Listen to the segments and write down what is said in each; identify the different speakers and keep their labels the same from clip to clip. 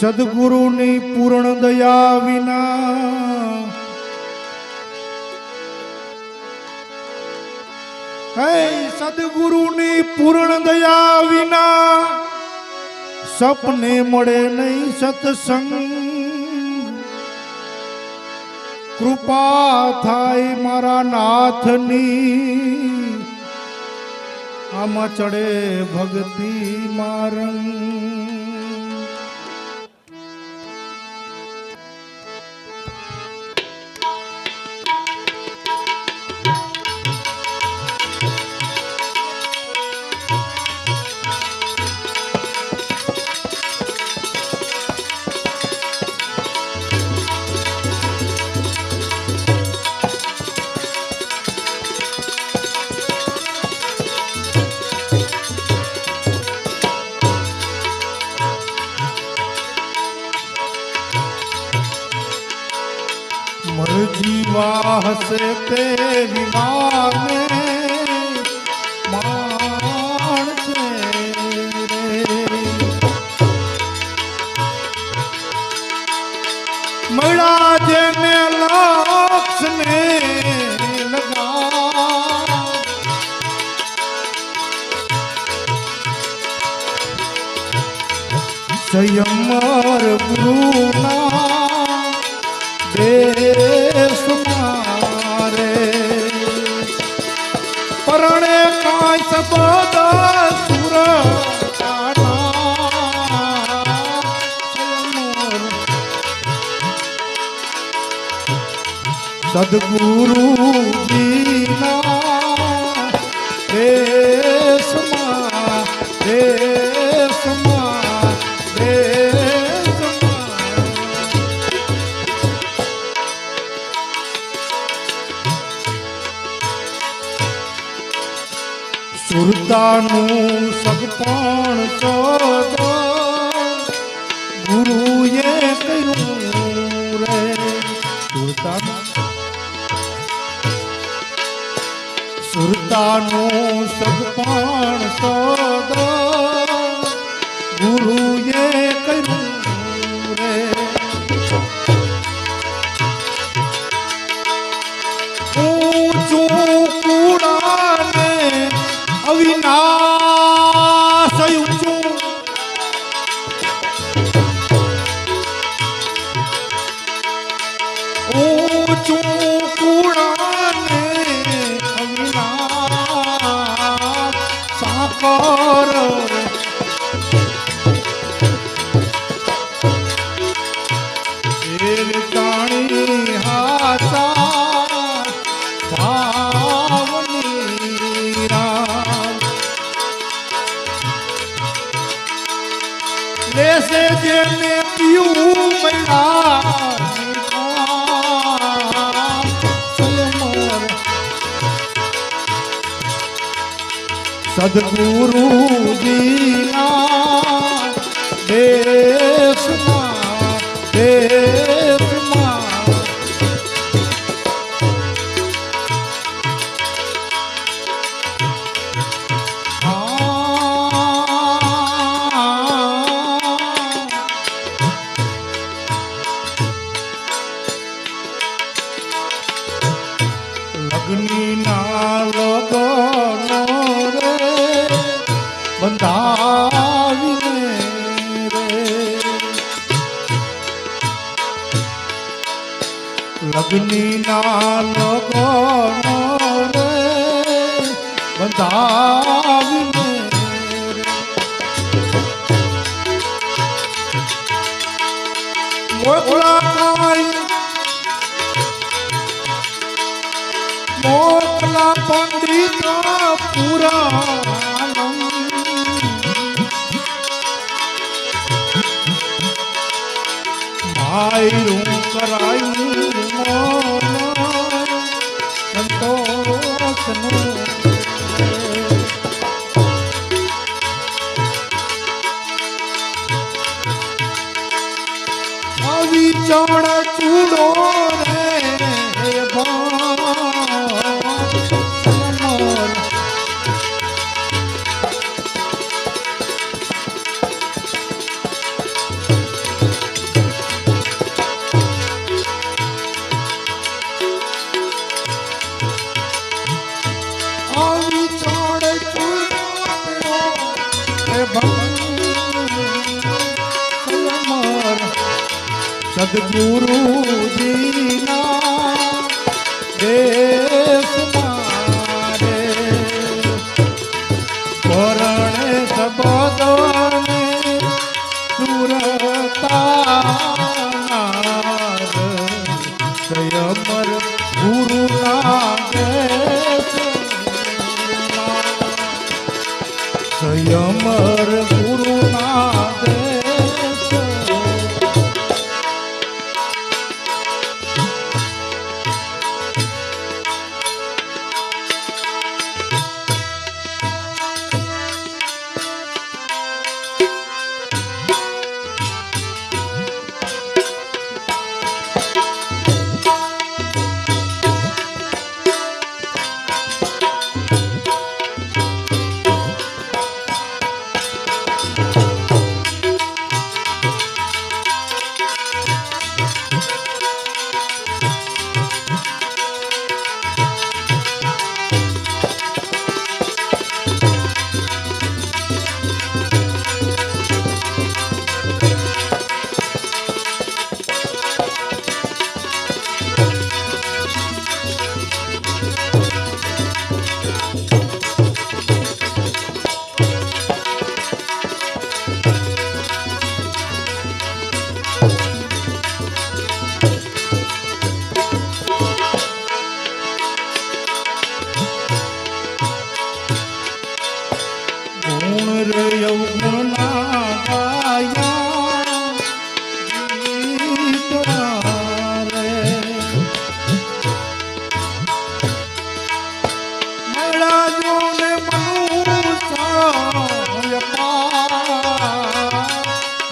Speaker 1: સદગુરુની પૂર્ણ દયા વિના. સદગુરુની પૂર્ણ દયા વિના સપને મળે નહીં સત્સંગ. કૃપા થાય મારા નાથની. આમાં ચડે ભક્તિ મારંગ. મળા જેને લક્ષ ને લગા સંયમર ગુરુના દેશ મારે પરણે કાંઈ સબદ સુર સદગુરુ જીના દેશમાં દેશમાં સુરતાનું સગપણ સદ સુરતાનું સગપણ સદ ગુરુએ કર્યું રે. ઊંચું કુડાને અવિનાશ લેશે જેને પીવું મળ્યા સદગુરુજીના બંધાવીને રે. લગ્ની ના સદગુરુજીના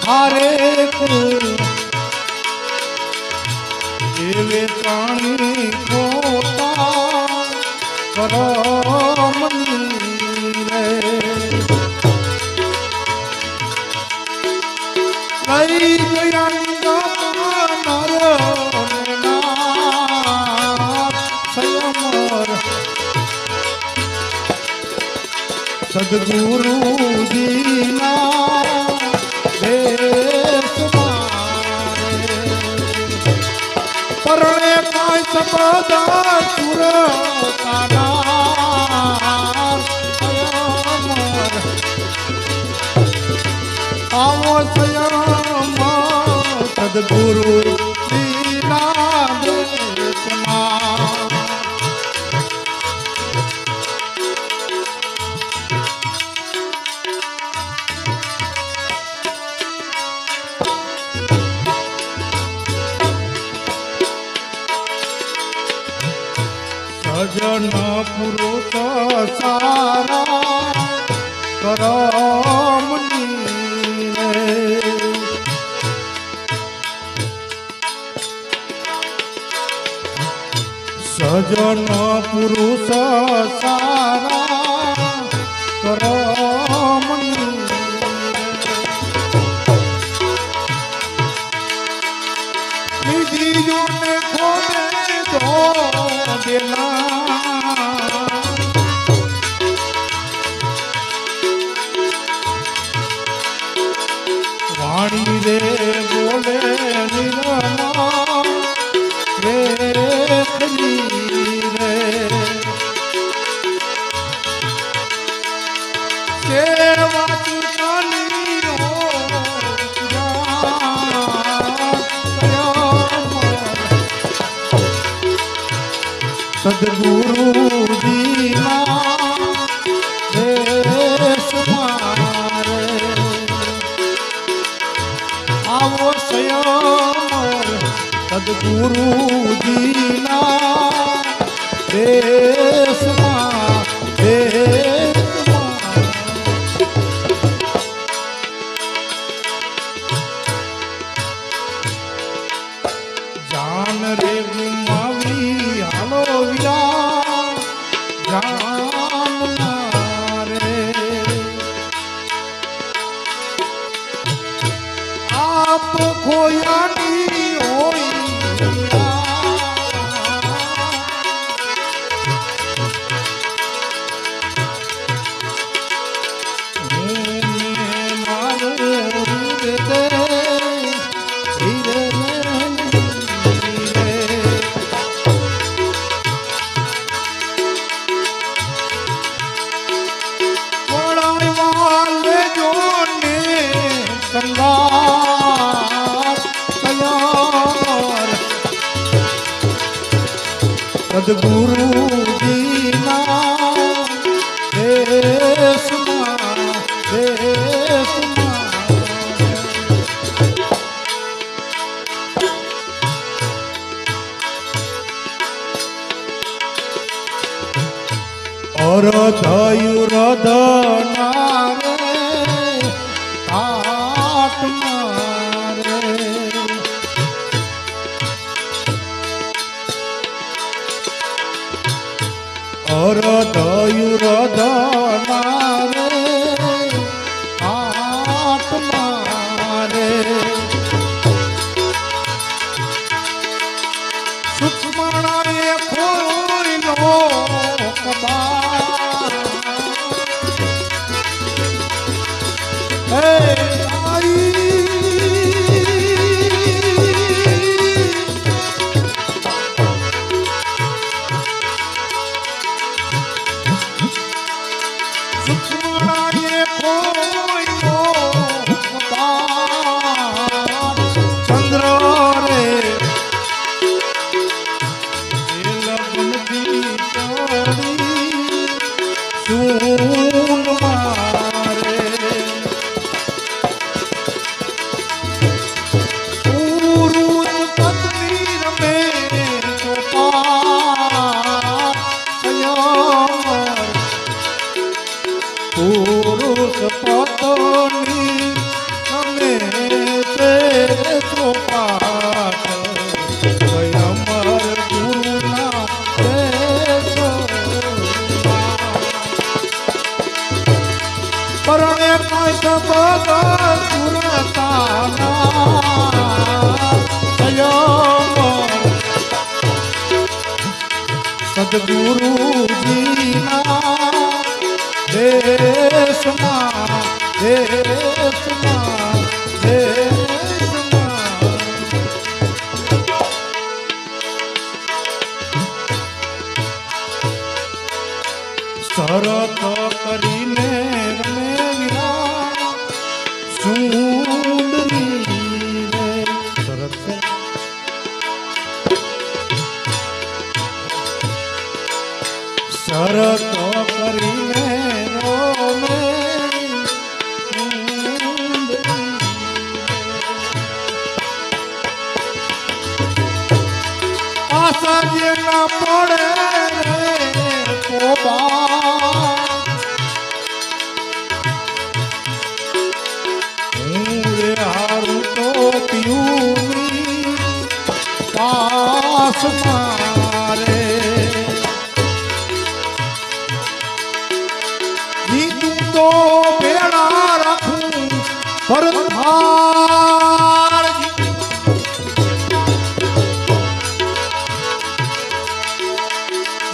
Speaker 1: હારે એવે પ્રાણી ખોટા કરો સદગુર The Sadhguru. સજન પુરુષ સારા. સદગુરુ જીના દેશ સદગુરુ સદગુરુજીના ચડી સદગુરુજીના દેશમાં દેશમાં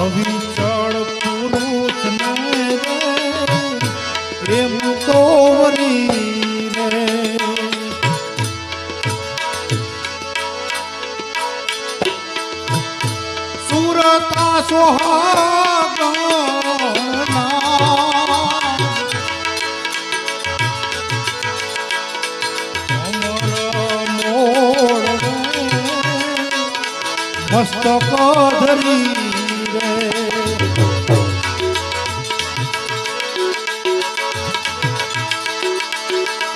Speaker 1: অবিচল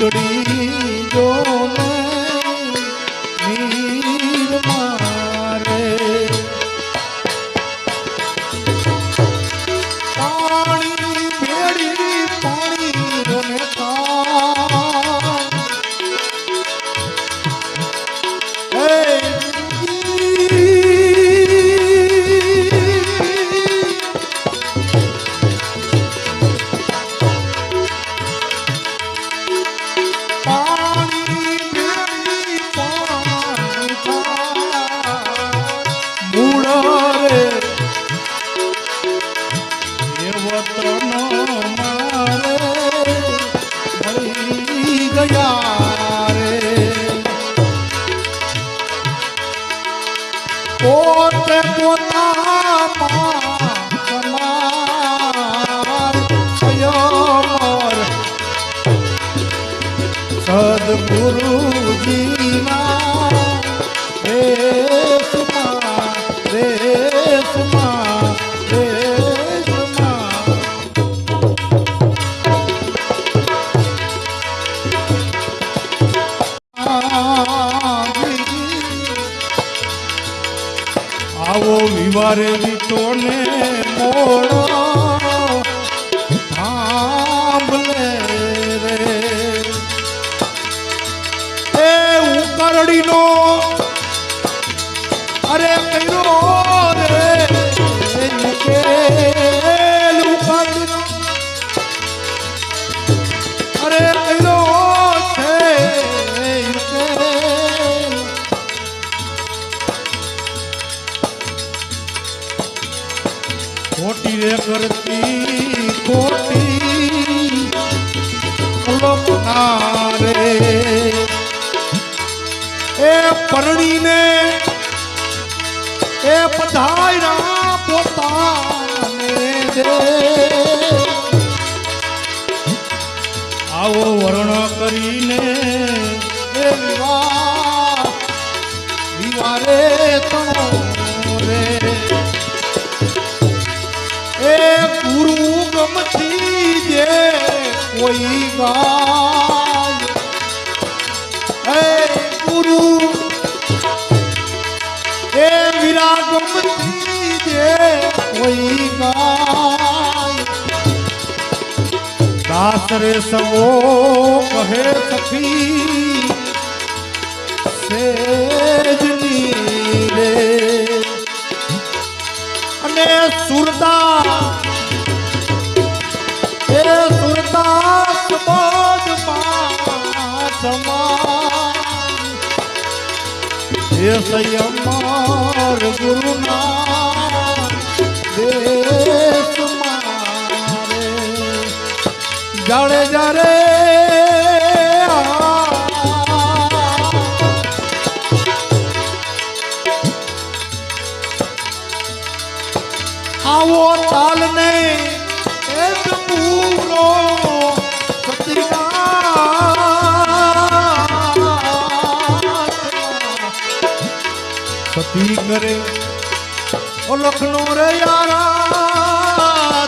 Speaker 1: துடி આવો વિવારે વિટોને મોડો બધાયના પોતાને દે. આવો વર્ણ કરીને એ વિવાહ વિવારે તણો રે. એ ગુરુ ગમથી જે કોઈ ગાય વીરા ગમતી જે કોઈ ગાય. દાસ રે સવો કહે સખી સેજની રે અને સુરતા સુરતા એ સંયમર ગુરુના દેશ મારે જાડે જારે સતી કરે ઓલખનો રે યારા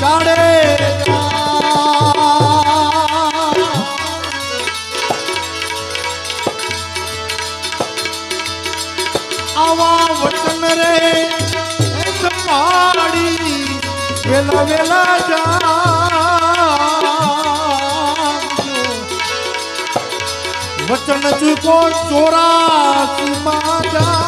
Speaker 1: જાડે આવા વચન રે પાડી વેલા વેલા જા. વચન ચૂકો ચોરા માં જાય